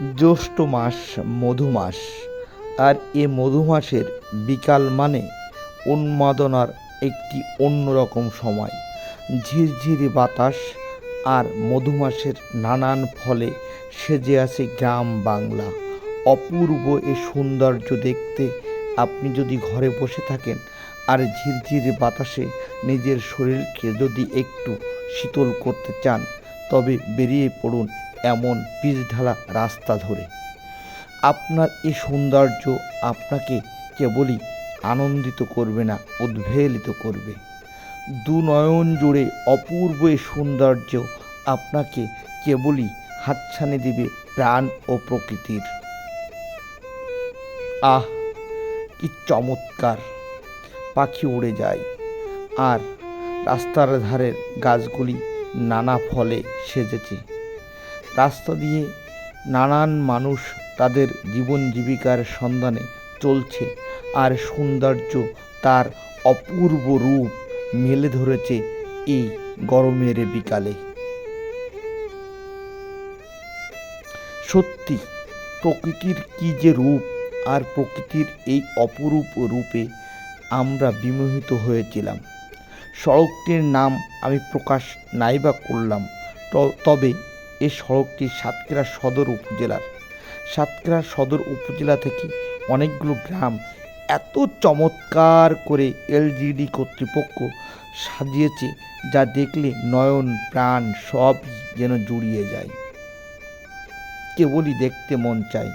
জ্যৈষ্ঠ মাস মধু মাস। আর এ মধু মাসের বিকাল মানে উন্মাদনার একটি অন্যরকম সময়। ঝিরঝিরি বাতাস আর মধুমাসের নানান ফলে সেজে আছে গ্রাম বাংলা। অপূর্ব এ সৌন্দর্য দেখতে আপনি যদি ঘরে বসে থাকেন আর ঝিরঝিরি বাতাসে নিজের শরীরকে যদি একটু শীতল করতে চান, তবে বেরিয়ে পড়ুন এমন পিচ ঢালা রাস্তা ধরে। আপনার এই সৌন্দর্য আপনাকে কেবলই আনন্দিত করবে না, উদ্বেলিত করবে। দু নয়ন জুড়ে অপূর্ব এই সৌন্দর্য আপনাকে কেবলই হাতছানি দেবে প্রাণ ও প্রকৃতির। আহ, কি চমৎকার! পাখি উড়ে যায়। আর রাস্তার ধারের গাছগুলি নানা ফলে সেজেছে। রাস্তা দিয়ে নানান মানুষ তাদের জীবন জীবিকার সন্ধানে চলছে আর সৌন্দর্য তার অপূর্ব রূপ মেলে ধরেছে এই গরমের বিকালে। সত্যি, প্রকৃতির কি যে রূপ আর প্রকৃতির এই অপরূপ রূপে আমরা বিমোহিত হয়েছিলাম। সড়কটির নাম আমি প্রকাশ নাইবা করলাম তবে এ সড়কটি সাতক্ষীরা সদর উপজেলার। সাতক্ষীরা সদর উপজেলা থেকে অনেকগুলো গ্রাম এত চমৎকার করে এলজিডি কর্তৃপক্ষ সাজিয়েছে যা দেখলে নয়ন, প্রাণ সব যেন জুড়িয়ে যায়। কেবলই দেখতে মন চায়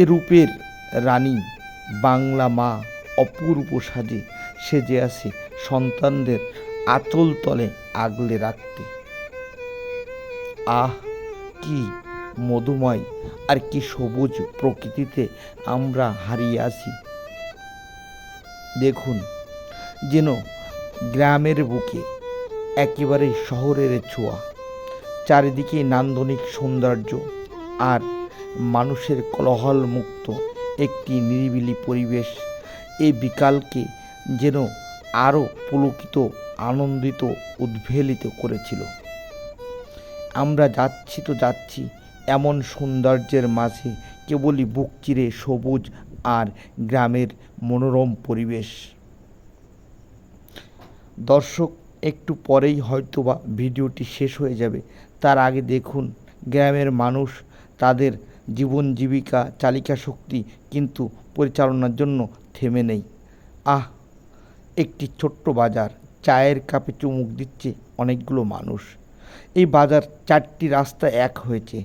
এ রূপের রানী, বাংলা মা অপূর্ব সাজে সেজে আছে সন্তানদের আঁচল তলে আগলে রাখতে। আহ, কি মধুময় আর কি সবুজ প্রকৃতিতে আমরা হারিয়ে আছি। দেখুন, যেন গ্রামের বুকে একেবারে শহরের ছোঁয়া, চারিদিকে নান্দনিক সৌন্দর্য আর মানুষের কোলাহল মুক্ত একটি নিরিবিলি পরিবেশ। এই বিকালকে যেন আরও পুলকিত, আনন্দিত উদ্ভেলিত করেছিল। আমরা যাচ্ছি তো যাচ্ছি, এমন সৌন্দর্যের মাঝে কেবলই বুক চিরে সবুজ আর গ্রামের মনোরম পরিবেশ। দর্শক, একটু পরেই হয়তোবা ভিডিওটি শেষ হয়ে যাবে। তার আগে দেখুন, গ্রামের মানুষ তাদের জীবন জীবিকা, চালিকা শক্তি কিন্তু পরিচালনার জন্য থেমে নেই। আহ, একটি ছোট্ট বাজার, চায়ের কাপে চুমুক দিচ্ছে অনেকগুলো মানুষ। এই বাজার চারটি রাস্তা এক হয়েছে।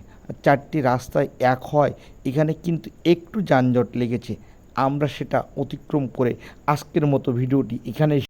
চারটি রাস্তায় এক হয়, এখানে কিন্তু একটু যানজট লেগেছে। আমরা সেটা অতিক্রম করে আজকের মতো ভিডিওটি এখানে